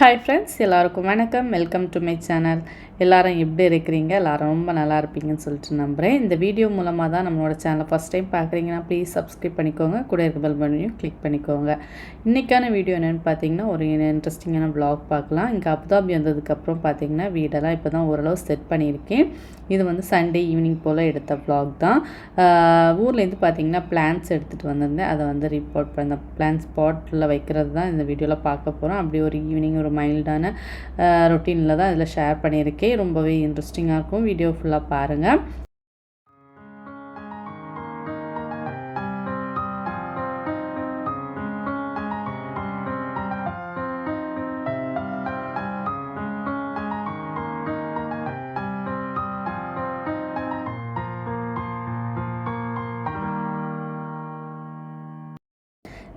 Hi friends எல்லாருக்கும் வணக்கம். Welcome to my channel எல்லாரும் எப்படி இருக்கிறீங்க? எல்லாரும் ரொம்ப நல்லா இருப்பீங்கன்னு சொல்லிட்டு நம்புகிறேன் இந்த வீடியோ மூலமாக தான் நம்மளோட சேனலை ஃபஸ்ட் டைம் பார்க்குறீங்கன்னா ப்ளீஸ் சப்ஸ்கிரைப் பண்ணிக்கோங்க. கூட இருக்க பெல் பண்ணியும் கிளிக் பண்ணிக்கோங்க. இன்றைக்கான வீடியோ என்னென்னு பார்த்தீங்கன்னா ஒரு இன்ட்ரெஸ்டிங்கான ப்ளாக் பார்க்கலாம் இங்கே அபுதாபி வந்ததுக்கப்புறம் பார்த்தீங்கன்னா வீடெல்லாம் இப்போ தான் ஓரளவு செட் பண்ணியிருக்கேன். இது வந்து சண்டே ஈவினிங் போல் எடுத்த ப்ளாக் தான். ஊர்லேருந்து பார்த்தீங்கன்னா பிளான்ஸ் எடுத்துகிட்டு வந்திருந்தேன். அதை வந்து ரிப்போர்ட் பண்ண பிளான் ஸ்பாட்டில் வைக்கிறது தான் இந்த வீடியோவில் பார்க்க போகிறோம் அப்படி ஒரு ஈவினிங் ஒரு மைல்டான ரொட்டீனில் தான் இதில் ஷேர் பண்ணியிருக்கேன். ரொம்பவே இன்ட்ரெஸ்டிங்காக இருக்கும். வீடியோ ஃபுல்லாக பாருங்கள்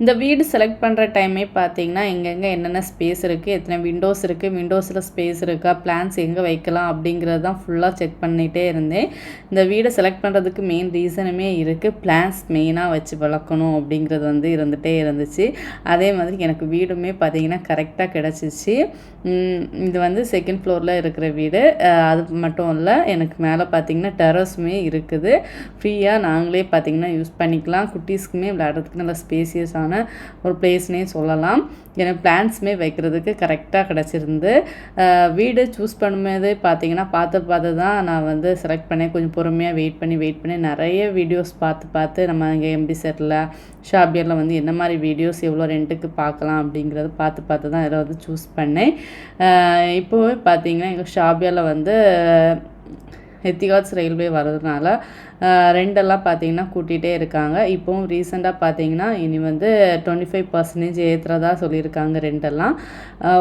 இந்த வீடு செலக்ட் பண்ணுற டைமே பார்த்தீங்கன்னா எங்கெங்கே என்னென்ன ஸ்பேஸ் இருக்குது எத்தனை விண்டோஸ் இருக்குது விண்டோஸில் ஸ்பேஸ் இருக்கா பிளான்ஸ் எங்கே வைக்கலாம் அப்படிங்கிறது தான் ஃபுல்லாக செக் பண்ணிகிட்டே இருந்தேன். இந்த வீடை செலக்ட் பண்ணுறதுக்கு மெயின் ரீசனுமே இருக்குது பிளான்ஸ் மெயினாக வச்சு வளர்க்கணும் அப்படிங்கிறது வந்து இருந்துகிட்டே இருந்துச்சு. அதே மாதிரி எனக்கு வீடுமே பார்த்தீங்கன்னா கரெக்டாக கிடச்சிச்சு. இது வந்து செகண்ட் ஃப்ளோரில் இருக்கிற வீடு. அது மட்டும் இல்லை எனக்கு மேலே பார்த்தீங்கன்னா டெரஸுமே இருக்குது. ஃப்ரீயாக நாங்களே பார்த்தீங்கன்னா யூஸ் பண்ணிக்கலாம். குட்டீஸ்க்குமே விளையாடுறதுக்கு நல்ல ஸ்பேசியஸான ஒரு பிளேஸ்னே சொல்லலாம். எனக்கு பிளான்ஸுமே வைக்கிறதுக்கு கரெக்டாக கிடச்சிருந்து வீடு சூஸ் பண்ணும்போது பார்த்தீங்கன்னா பார்த்து பார்த்து தான் நான் வந்து செலக்ட் பண்ணேன். கொஞ்சம் பொறுமையாக வெயிட் பண்ணி வெயிட் பண்ணி நிறைய வீடியோஸ் பார்த்து பார்த்து நம்ம இங்கே எம்பி செட்டில் ஷாபியரில் வந்து என்ன மாதிரி வீடியோஸ் எவ்வளோ ரெண்ட்டுக்கு பார்க்கலாம் அப்படிங்கிறத பார்த்து பார்த்து தான் இதில் வந்து சூஸ் பண்ணேன். இப்போவே பார்த்தீங்கன்னா எங்கள் ஷாபியரில் வந்து எத்திகாட்ஸ் ரயில்வே வர்றதுனால ரெண்டெல்லாம் பார்த்தீங்கன்னா கூட்டிகிட்டே இருக்காங்க. இப்போவும் ரீசெண்டாக பார்த்தீங்கன்னா இனி வந்து டுவெண்ட்டி ஃபைவ் பர்சன்டேஜ் ஏற்றுறதா சொல்லியிருக்காங்க ரெண்டெல்லாம்.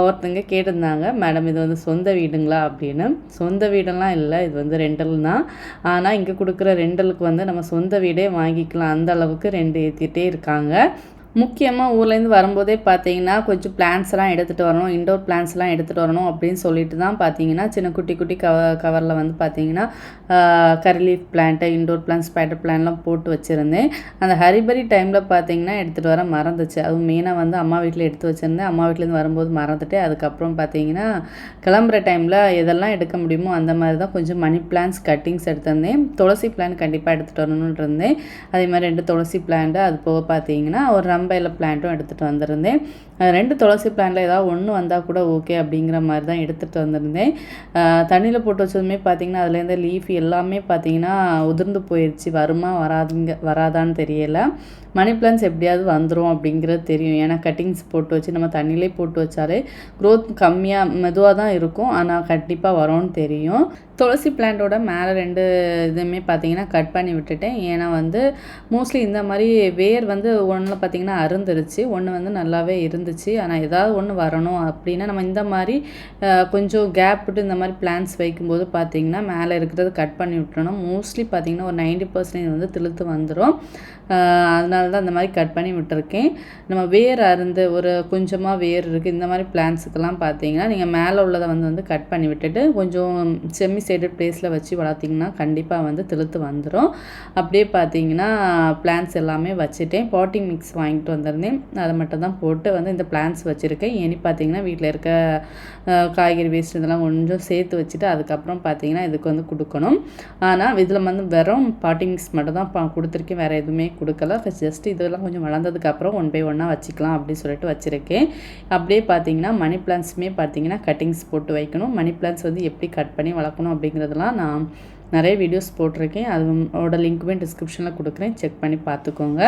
ஒருத்தங்க கேட்டிருந்தாங்க மேடம் இது வந்து சொந்த வீடுங்களா? அப்படின்னு. சொந்த வீடெல்லாம் இல்லை இது வந்து ரெண்டல் தான். ஆனால் இங்கே கொடுக்குற ரெண்டலுக்கு வந்து நம்ம சொந்த வீடே வாங்கிக்கலாம். அந்த அளவுக்கு ரெண்டு ஏற்றிட்டே இருக்காங்க. முக்கியமாக ஊர்லேருந்து வரும்போதே பார்த்தீங்கன்னா கொஞ்சம் பிளான்ஸ்லாம் எடுத்துகிட்டு வரணும் இண்டோர் பிளான்ஸ்லாம் எடுத்துகிட்டு வரணும் அப்படின்னு சொல்லிட்டு தான் பார்த்தீங்கன்னா சின்ன குட்டி குட்டி கவ கவரில் வந்து பார்த்தீங்கன்னா curry leaf plant indoor plant spider பிளான்லாம் போட்டு வச்சுருந்தேன். அந்த ஹரிபரி டைமில் பார்த்தீங்கன்னா எடுத்துகிட்டு வர மறந்துச்சு. அதுவும் மெயினாக வந்து அம்மா வீட்டில் எடுத்து வச்சுருந்தேன். அம்மா வீட்டிலேருந்து வரும்போது மறந்துட்டு அதுக்கப்புறம் பார்த்தீங்கன்னா கிளம்புற டைமில் எதெல்லாம் எடுக்க முடியுமோ அந்த மாதிரி தான் கொஞ்சம் மணி பிளான்ஸ் கட்டிங்ஸ் எடுத்திருந்தேன். துளசி பிளான் கண்டிப்பாக எடுத்துகிட்டு வரணும்னு இருந்தேன். அதே மாதிரி ரெண்டு துளசி பிளான்ட்டு அது போக பார்த்தீங்கன்னா ஒரு ரம்பைல பிளான்ட்டும் எடுத்துகிட்டு வந்திருந்தேன். ரெண்டு துளசி பிளான்ட்டில் ஏதாவது ஒன்று வந்தால் கூட ஓகே அப்படிங்கிற மாதிரி தான் எடுத்துகிட்டு வந்திருந்தேன் தண்ணியில் போட்டு வச்சதுமே பார்த்தீங்கன்னா அதுலேருந்து லீஃப் எல்லாமே பார்த்தீங்கன்னா உதிர்ந்து போயிடுச்சு வருமா வராதுங்க வராதான்னு தெரியலை. மணி பிளான்ஸ் எப்படியாவது வந்துடும் அப்படிங்கிறது தெரியும். ஏன்னா கட்டிங்ஸ் போட்டு வச்சு நம்ம தண்ணியிலே போட்டு வச்சாலே க்ரோத் கம்மியாக மெதுவாக தான் இருக்கும். ஆனால் கண்டிப்பாக வரும்னு தெரியும். துளசி பிளான்ட்டோட மேலே ரெண்டு இதுவுமே பார்த்தீங்கன்னா கட் பண்ணி விட்டுட்டேன். ஏன்னா வந்து மோஸ்ட்லி இந்த மாதிரி வேர் வந்து ஒன்றில் பார்த்தீங்கன்னா அருந்துருச்சு. ஒன்று வந்து நல்லாவே இருந்துச்சு. ஆனால் ஏதாவது ஒன்று வரணும் அப்படின்னா நம்ம இந்த மாதிரி கொஞ்சம் கேப் விட்டு இந்த மாதிரி பிளான்ஸ் வைக்கும்போது பார்த்தீங்கன்னா மேலே இருக்கிறது கட் பண்ணி விட்டுறணும். மோஸ்ட்லி பார்த்தீங்கன்னா ஒரு நைன்டி பர்சன்டேஜ் வந்து திழுத்து வந்துடும் அதனால தான் இந்த மாதிரி கட் பண்ணி விட்டுருக்கேன். நம்ம வேர் அருந்து ஒரு கொஞ்சமாக வேர் இருக்குது இந்த மாதிரி பிளான்ஸுக்கெல்லாம் பார்த்தீங்கன்னா நீங்கள் மேலே உள்ளதை வந்து வந்து கட் பண்ணி விட்டுட்டு கொஞ்சம் செமி சைடட் பிளேஸில் வச்சு வளர்த்திங்கன்னா கண்டிப்பாக வந்து திழுத்து வந்துடும் அப்படியே பார்த்தீங்கன்னா பிளான்ஸ் எல்லாமே வச்சுட்டேன். பாட்டிங் மிக்ஸ் வாங்கிட்டு வந்திருந்தேன். அதை மட்டும் தான் போட்டு வந்து இந்த பிளான்ஸ் வச்சுருக்கேன். இனி பார்த்தீங்கன்னா வீட்டில் இருக்க காய்கறி வேஸ்ட் இதெல்லாம் கொஞ்சம் சேர்த்து வச்சுட்டு அதுக்கப்புறம் பார்த்தீங்கன்னா இதுக்கு வந்து கொடுக்கணும். ஆனால் இதில் வந்து வெறும் பாட்டிங் மிக்ஸ் மட்டும் தான் பா- கொடுத்துருக்கேன். வேறு எதுவுமே கொடுக்கல. ஜஸ்ட் இதெல்லாம் கொஞ்சம் வளர்ந்ததுக்கப்புறம் ஒன் பை ஒன்னாக வச்சுக்கலாம் அப்படின்னு சொல்லிட்டு வச்சுருக்கேன். அப்படியே பார்த்தீங்கன்னா மணி பிளான்ஸுமே பார்த்தீங்கன்னா கட்டிங்ஸ் போட்டு வைக்கணும். மணி பிளான்ஸ் வந்து எப்படி கட் பண்ணி வளர்க்கணும் அப்படிங்கிறதெல்லாம் நான் நிறைய வீடியோஸ் போட்டிருக்கேன். அதோட லிங்க்குமே டிஸ்கிரிப்ஷனில் கொடுக்குறேன். செக் பண்ணி பார்த்துக்கோங்க.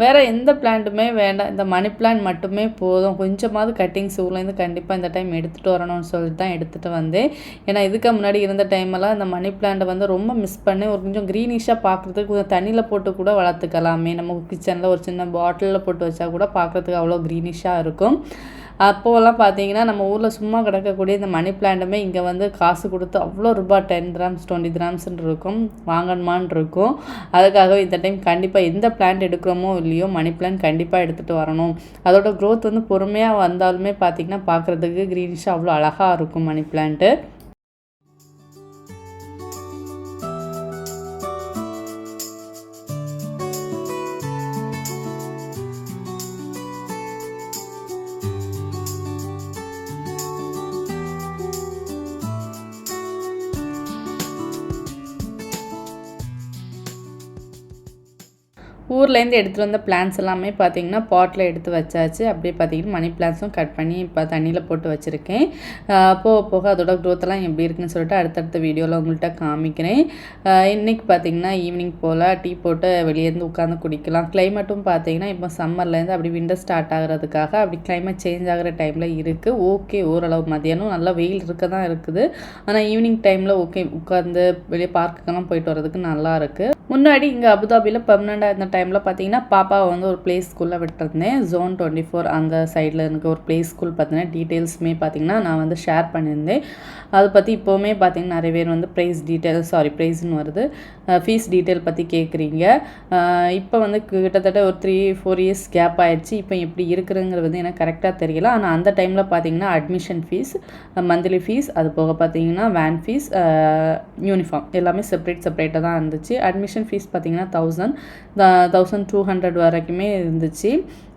வேறு எந்த பிளான்ட்டுமே வேண்டாம். இந்த மணி பிளான் மட்டுமே போதும். கொஞ்சமாவது கட்டிங்ஸ் ஊர்லேருந்து கண்டிப்பாக இந்த டைம் எடுத்துகிட்டு வரணும்னு சொல்லிட்டு தான் எடுத்துகிட்டு வந்தேன். ஏன்னா இதுக்கு முன்னாடி இருந்த டைமெல்லாம் இந்த மணி பிளான்ட்டை வந்து ரொம்ப மிஸ் பண்ணி ஒரு கொஞ்சம் க்ரீனிஷாக பார்க்குறதுக்கு கொஞ்சம் தண்ணியில் போட்டு கூட வளர்த்துக்கலாமே. நம்ம கிச்சனில் ஒரு சின்ன பாட்டிலில் போட்டு வச்சா கூட பார்க்குறதுக்கு அவ்வளோ க்ரீனிஷாக இருக்கும். அப்போவெல்லாம் பார்த்தீங்கன்னா நம்ம ஊரில் சும்மா கிடக்கக்கூடிய இந்த மணி பிளான்ட்டுமே இங்கே வந்து காசு கொடுத்து அவ்வளோ ரூபாய் டென் கிராம்ஸ் டுவெண்ட்டி கிராம்ஸ்ன்னு இருக்கும். வாங்கணுமான் இருக்கும். அதுக்காக இந்த டைம் கண்டிப்பாக எந்த பிளான்ட் எடுக்கிறோமோ இல்லையோ மணி பிளான்ட் கண்டிப்பாக எடுத்துகிட்டு வரணும். அதோட க்ரோத் வந்து பொறுமையாக வந்தாலுமே பார்த்திங்கன்னா பார்க்குறதுக்கு க்ரீனிஷாக அவ்வளோ அழகாக இருக்கும் மணி பிளான்ட்டு ஊர்லேருந்து எடுத்துகிட்டு வந்த பிளான்ஸ் எல்லாமே பார்த்திங்கன்னா பாட்டில் எடுத்து வச்சாச்சு. அப்படியே பார்த்தீங்கன்னா மணி பிளான்ஸும் கட் பண்ணி இப்போ தண்ணியில் போட்டு வச்சுருக்கேன். போக போக அதோட க்ரோத்தெல்லாம் எப்படி இருக்குன்னு சொல்லிட்டு அடுத்தடுத்த வீடியோவில் உங்கள்கிட்ட காமிக்கிறேன். இன்றைக்கி பார்த்தீங்கன்னா ஈவினிங் போல் டீ போட்டு வெளியேருந்து உட்காந்து குடிக்கலாம். கிளைமேட்டும் பார்த்தீங்கன்னா இப்போ சம்மர்லேருந்து அப்படி விண்டர் ஸ்டார்ட் ஆகிறதுக்காக அப்படி கிளைமேட் சேஞ்ச் ஆகிற டைமில் இருக்குது ஓகே ஓரளவு மதியானம் நல்லா வெயில் இருக்க தான் இருக்குது. ஆனால் ஈவினிங் டைமில் ஓகே உட்காந்து வெளியே பார்க்குக்கெல்லாம் போயிட்டு வரதுக்கு நல்லா இருக்குது முன்னாடி இங்கே அபுதாபியில் பெர்மனண்டாக இருந்த டைமில் பார்த்தீங்கன்னா பாப்பாவை வந்து ஒரு ப்ளே ஸ்கூலில் விட்டுருந்தேன். ஜோன் டுவெண்ட்டி ஃபோர் அந்த சைடில் எனக்கு ஒரு ப்ளே ஸ்கூல் பார்த்தீங்கன்னா டீட்டெயில்ஸுமே பார்த்தீங்கன்னா நான் வந்து ஷேர் பண்ணியிருந்தேன். அதை பற்றி இப்போவுமே பார்த்தீங்கன்னா நிறைய பேர் வந்து ப்ரைஸ் டீட்டெயில் சாரி ப்ரைஸ்னு வருது. ஃபீஸ் டீட்டெயில் பற்றி கேட்குறீங்க இப்போ வந்து கிட்டத்தட்ட ஒரு த்ரீ ஃபோர் இயர்ஸ் கேப் ஆகிடுச்சு இப்போ எப்படி இருக்குதுங்கிறது வந்து எனக்கு கரெக்டாக தெரியல. ஆனால் அந்த டைமில் பார்த்தீங்கன்னா அட்மிஷன் ஃபீஸ் மந்த்லி ஃபீஸ் அது போக பார்த்தீங்கன்னா வேன் ஃபீஸ் யூனிஃபார்ம் எல்லாமே செப்பரேட் செப்பரேட்டாக தான் இருந்துச்சு. அட்மிஷன் ஃபீஸ் பார்த்தீங்கன்னா தௌசண்ட் தௌசண்ட் டூ ஹண்ட்ரட் வரைக்குமே இருந்துச்சு.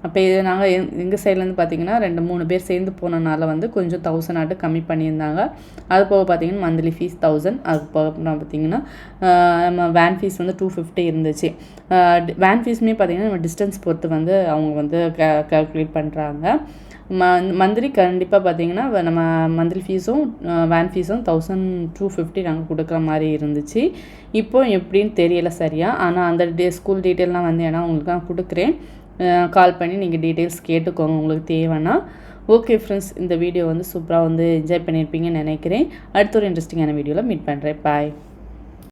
அப்போ இது நாங்கள் எங் எங்கள் சைட்லேருந்து பார்த்தீங்கன்னா ரெண்டு மூணு பேர் சேர்ந்து போனனால வந்து கொஞ்சம் தௌசண்ட் ஆட்டு கம்மி பண்ணியிருந்தாங்க. அது போக பார்த்தீங்கன்னா மந்த்லி ஃபீஸ் தௌசண்ட் அது போக பார்த்தீங்கன்னா நம்ம வேன் ஃபீஸ் வந்து டூ ஃபிஃப்டி இருந்துச்சு. வேன் ஃபீஸுமே பார்த்திங்கன்னா நம்ம டிஸ்டன்ஸ் பொறுத்து வந்து அவங்க வந்து க கால்குலேட் பண்ணுறாங்க ம மந்த்லி கண்டிப்பாக பார்த்தீங்கன்னா நம்ம மந்த்லி ஃபீஸும் வேன் ஃபீஸும் தௌசண்ட் டூ ஃபிஃப்டி நாங்கள் கொடுக்குற மாதிரி இருந்துச்சு. இப்போ எப்படின்னு தெரியலை சரியாக ஆனால் அந்த டே ஸ்கூல் டீட்டெயிலாம் வந்து ஏன்னா உங்களுக்கு நான் கொடுக்குறேன். கால் பண்ணி நீங்கள் டீட்டெயில்ஸ் கேட்டுக்கோங்க உங்களுக்கு தேவைன்னா. ஓகே ஃப்ரெண்ட்ஸ் இந்த வீடியோ வந்து சூப்பராக வந்து என்ஜாய் பண்ணியிருப்பீங்கன்னு நினைக்கிறேன். அடுத்த ஒரு இன்ட்ரெஸ்டிங்கான வீடியோவில் மீட் பண்ணுறேன் பாய்